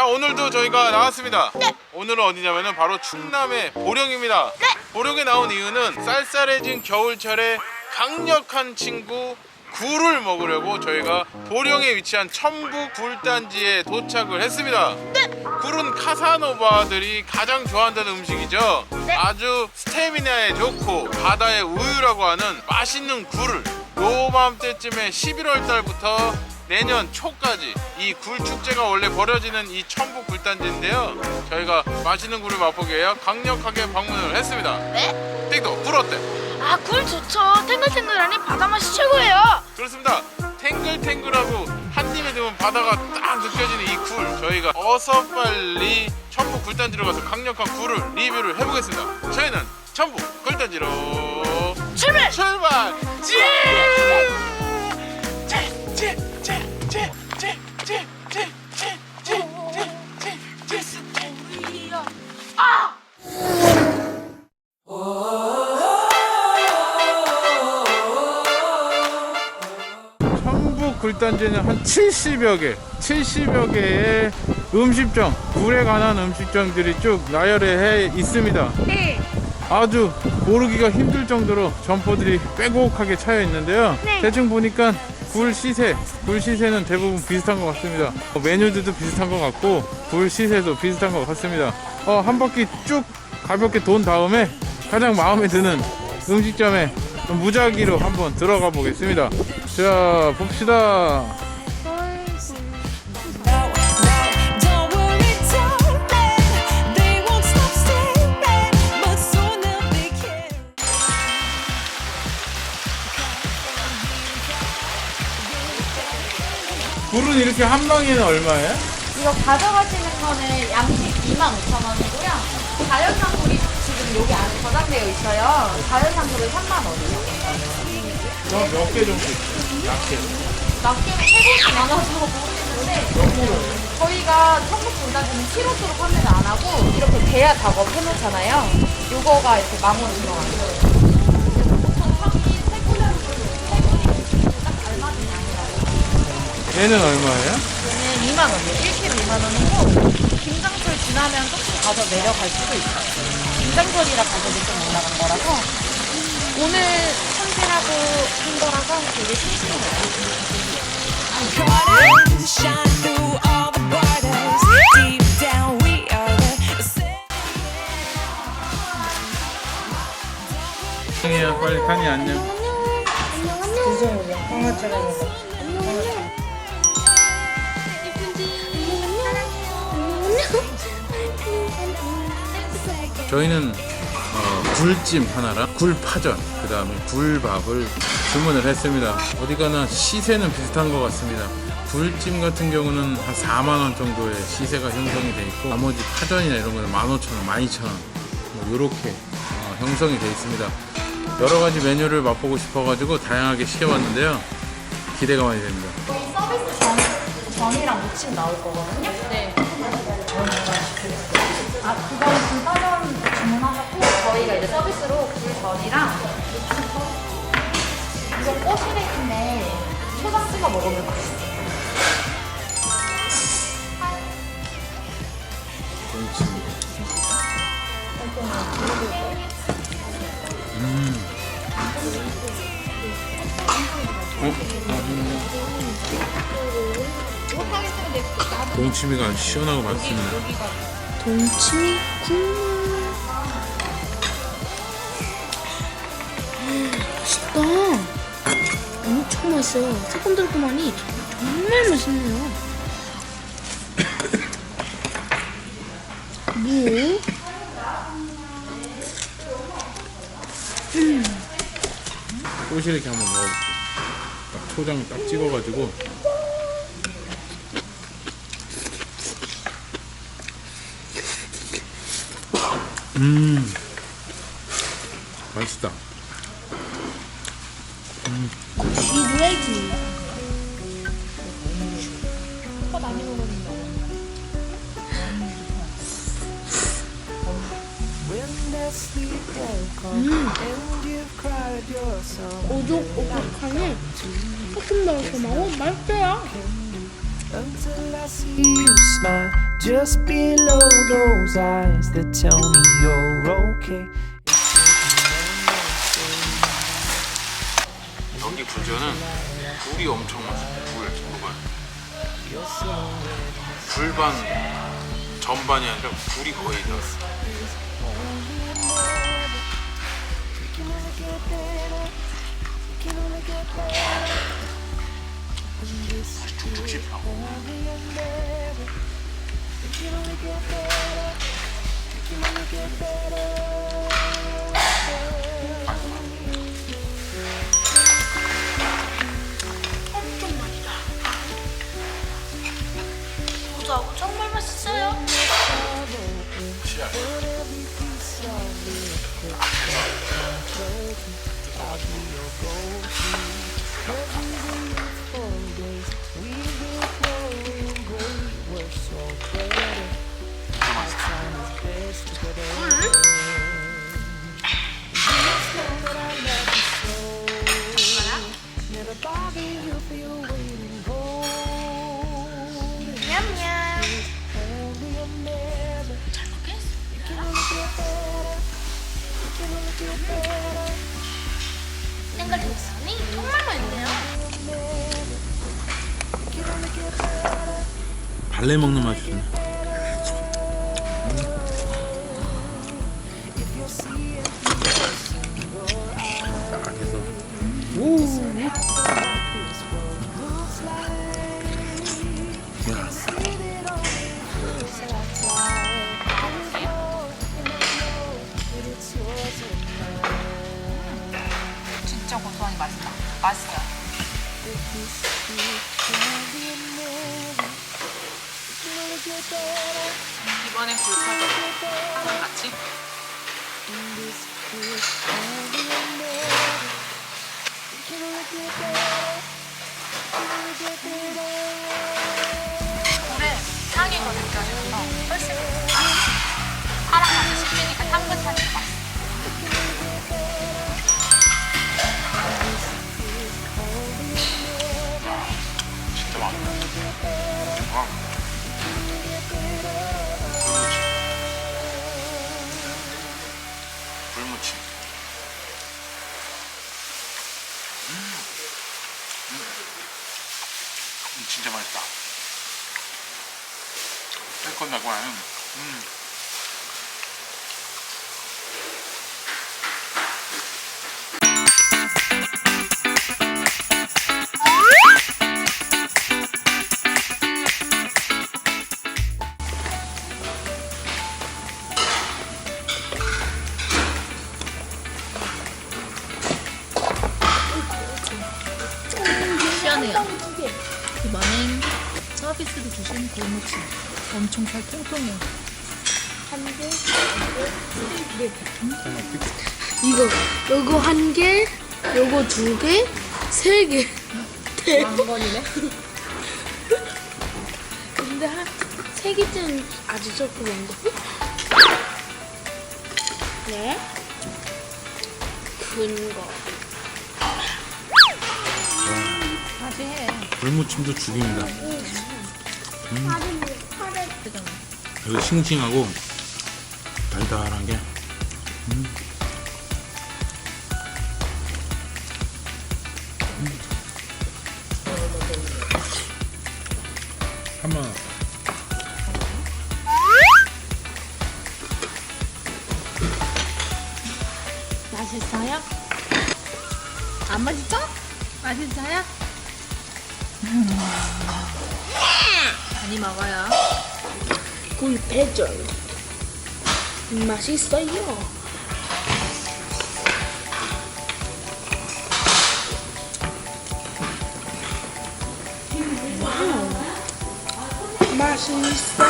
오늘도 저희가 나왔습니다. 네. 오늘은 어디냐면은 바로 충남의 보령입니다. 네. 보령에 나온 이유는 쌀쌀해진 겨울철에 강력한 친구 굴을 먹으려고 저희가 보령에 위치한 천북 굴단지에 도착을 했습니다. 네. 굴은 카사노바들이 가장 좋아한다는 음식이죠. 네. 아주 스태미나에 좋고 바다의 우유라고 하는 맛있는 굴을 요맘때쯤에 11월 달부터 내년 초까지 이 굴 축제가 원래 벌어지는 이 천북 굴단지인데요. 저희가 맛있는 굴을 맛보기 위해 강력하게 방문을 했습니다. 네? 띵도 굴 어때? 아, 굴 좋죠. 탱글탱글하니 바다 맛이 최고예요. 그렇습니다. 탱글탱글하고 한 입에 넣으면 바다가 딱 느껴지는 이 굴 저희가 어서 빨리 천북 굴단지로 가서 강력한 굴을 리뷰를 해보겠습니다. 저희는 천북 굴단지로 출발! 출발! 아! 천북 굴단지는 한 70여 개, 70여 개의 음식점, 굴에 관한 음식점들이 쭉 나열해 있습니다. 네. 아주 고르기가 힘들 정도로 점포들이 빼곡하게 차여 있는데요. 네. 대충 보니까 굴 시세, 굴 시세는 대부분 비슷한 것 같습니다. 어, 메뉴들도 비슷한 것 같고 굴 시세도 비슷한 것 같습니다. 어, 한 바퀴 쭉 가볍게 돈 다음에 가장 마음에 드는 음식점에 좀 무작위로 한번 들어가 보겠습니다. 자, 봅시다. 굴은 이렇게 한 방에는 얼마예요? 이거 가져가시는 거는 양식 25,000원이고요. 자연산 굴이 지금 여기 안에 저장되어 있어요. 자연산 굴은 3만 원이요. 몇개 정도 있어요? 약해. 낱개는 태국이 많아서 모르겠는데 저희가 천국 분단지는 키로수로 판매를 안 하고 이렇게 대야 작업 해 놓잖아요. 요거가 이렇게 딱 알맞은 양이라고 얘는 얼마예요? 얘는 2만 원이에요. 1kg 2만 원이고 김장철 지나면 조금 가서 내려갈 수도 있어요. 김장철이라 가격이 좀 올라간 거라서 오늘 손질하고 한 거라서 되게 same. 안녕이야 빨리 칸이 안녕 저희는 어, 굴찜 하나랑 굴파전 그 다음에 굴밥을 주문을 했습니다. 어디 가나 시세는 비슷한 것 같습니다. 굴찜 같은 경우는 한 4만원 정도의 시세가 형성이 돼 있고 나머지 파전이나 이런 거는 15,000원, 12,000원. 뭐 이렇게 형성이 돼 있습니다. 여러 가지 메뉴를 맛보고 싶어가지고 다양하게 시켜봤는데요. 기대가 많이 됩니다. 저희 서비스 전, 전이랑 무침 나올 거거든요. 네. 꼬시래기인데 초장 찍어 먹으면. 동치미 동치미가 시원하고 맛있습니다. 동치미 국물. 맛있다. 맛있어요. 새콤달콤하니 정말 맛있네요. 무. 꼬시래기 한번 먹어볼게요. 딱 초장 딱 찍어가지고. 음, 맛있다. 오죽오죽하니 조금 더 먹어 맛있어요. until I see you smile just below those eyes that tell me you're okay. 여기 부전은 굴이 엄청 많아요. 굴반 전반이 아니라 굴이 거의 들 발레 먹는 맛이 나. 딱 해서. 야, 맛있다. 맛있어요. 이번엔 굴파전 같이 진짜 맛있다. 새콤달콤한. 음. 골무침 엄청 잘 통통해요. 이거 요거 한 개, 요거 두 개, 세 개. 한 번이네. 근데 한세 개쯤 아주 조금 온거 네. 큰 거. 다시 해. 굴무침도 죽입니다. 음. 여기 싱싱하고 달달한 게. 음. 음. 한번 굴패전. 맛있어요. 와우. 맛있어.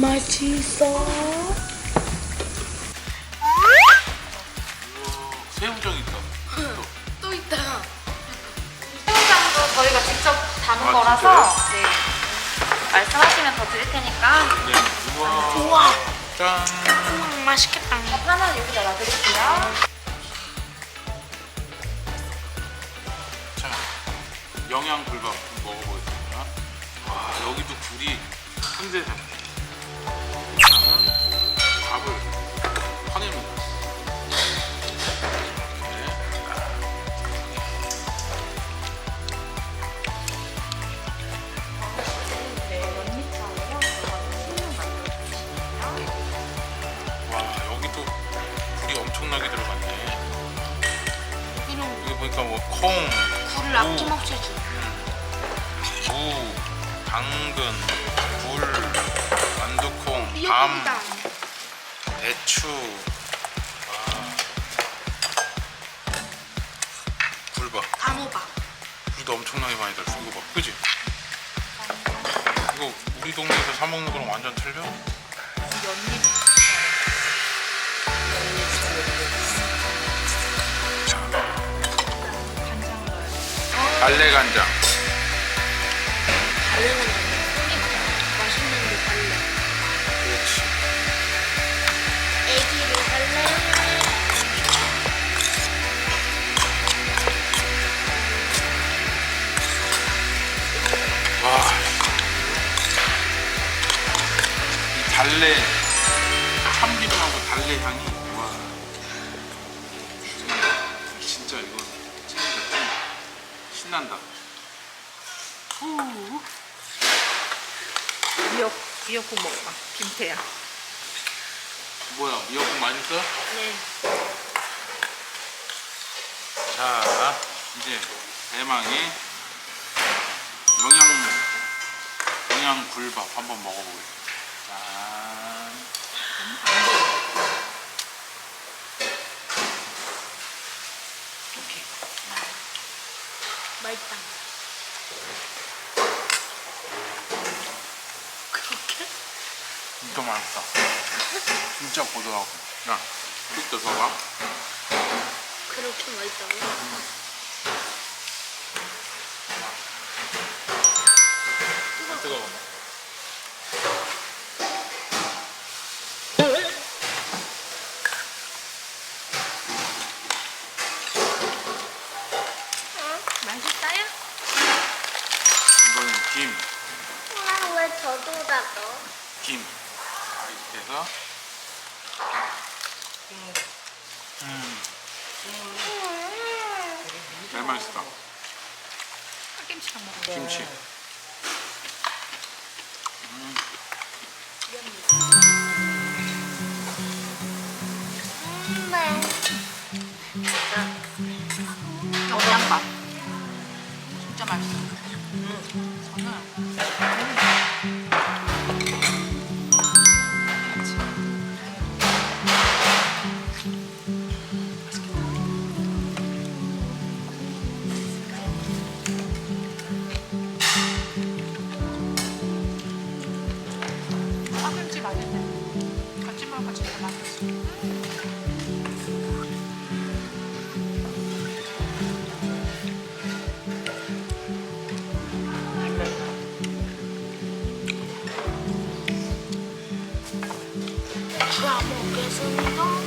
파 거라서 네. 말씀하시면 더 드릴 테니까 네. 우와. 우와. 짠. 음, 맛있겠다. 밥 하나 여기다 놔드릴게요. 자, 영양 불밥 먹어보겠습니다. 와, 여기도 굴이 큰 데잖아요. 굴밥. 단호박. 굴도 엄청나게 많이 들었어. 이거 봐, 그지? 이거 우리 동네에서 사 먹는 거랑 완전 틀려? 달래 간장. 달래는 맛있는 게 달래 참기름하고 달래 향이 와. 진짜 이거 진짜 찐. 신난다. 미역 미역국 먹어봐. 김태야. 뭐야 미역국 맛있어? 네. 자 이제 대망의 영양 영양 굴밥 한번 먹어보겠습니다. 짠. 맛있다. 그렇게? 진짜 맛있다. 진짜 고소하고. 야, 뚝 떠서 그렇게 맛있다고? 봐. 뜨거워. 맛있어요? 이거는 김, 아, 왜 저도? 김. 자, 이렇게 해서. 음, 제일 맛있다. 먹어. 김치. 네. 영양밥. 진짜 맛있어. 저는 잘 먹겠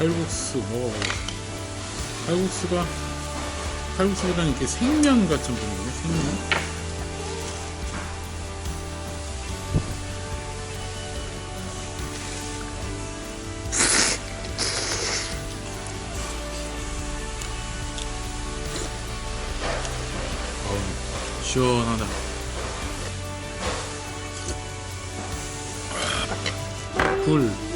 칼국수 먹어보겠습니다. 칼국수가 칼국수보다는 이렇게 생면 같은 분위기네 생면. 시원하다. 굴.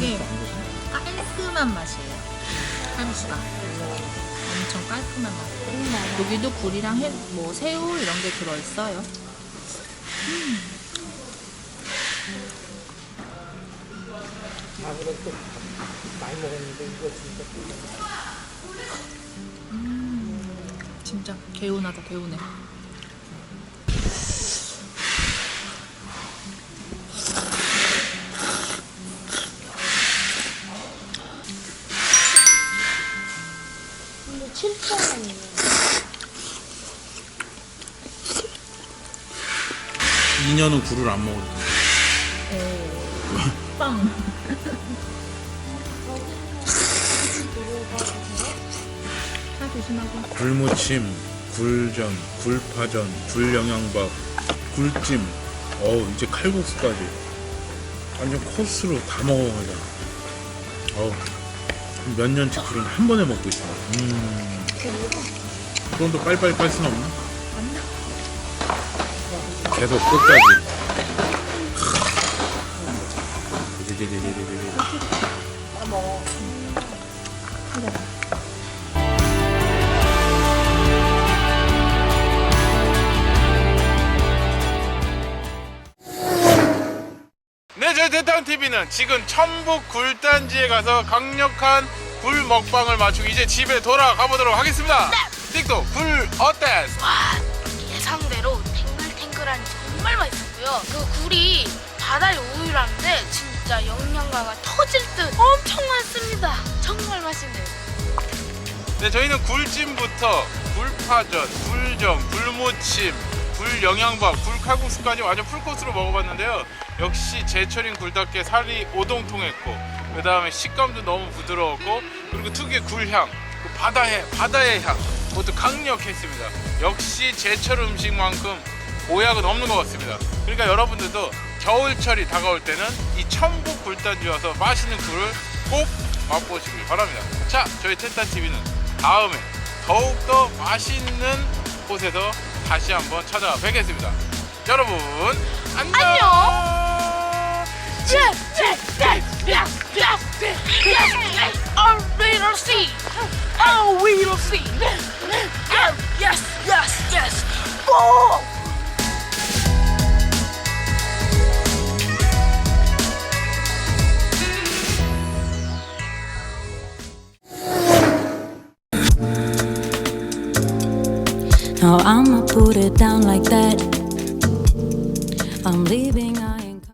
깔끔한 맛이에요. 칼국수가 엄청 깔끔한 맛. 여기도 굴이랑 해, 뭐 새우 이런 게 들어 있어요. 진짜 개운하다 개운해. 2년은 굴을 안 먹을 빵. 조심하고. 굴무침, 굴전, 굴파전, 굴영양밥, 굴찜, 어우 이제 칼국수까지 완전 코스로 다 먹어보자. 어우 몇 년치 굴은 한 번에 먹고 있어. 음. 그럼 또 빨리빨리 깔 수는 없나? 계속 끝까지. 디디디디 네, 대탄 TV는 지금 천북 굴단지에 가서 강력한 굴 먹방을 마치고 이제 집에 돌아가 보도록 하겠습니다. 틱톡 굴 어때? 와 예상대로 탱글탱글하니 정말 맛있었고요. 그 굴이 바다의 우유라는데 진짜 영양가가 터질 듯 엄청 많습니다. 정말 맛있네요. 네, 저희는 굴찜부터 굴파전, 굴전, 굴무침, 굴 영양밥, 굴 칼국수까지 완전 풀코스로 먹어봤는데요. 역시 제철인 굴답게 살이 오동통했고, 그 다음에 식감도 너무 부드러웠고, 그리고 특유의 굴향, 그 바다의 바다의 향, 그것도 강력했습니다. 역시 제철 음식만큼 오약은 없는 것 같습니다. 그러니까 여러분들도 겨울철이 다가올 때는 이 천북 굴단지 와서 맛있는 굴을 꼭 맛보시길 바랍니다. 자, 저희 텐탄 TV는 다음에 더욱더 맛있는 곳에서 다시 한번 찾아뵙겠습니다. 여러분, 안녕! Oh, we will see. Oh, we will see. Oh, yes, yes, yes. Oh. No, I'ma put it down like that. I'm leaving.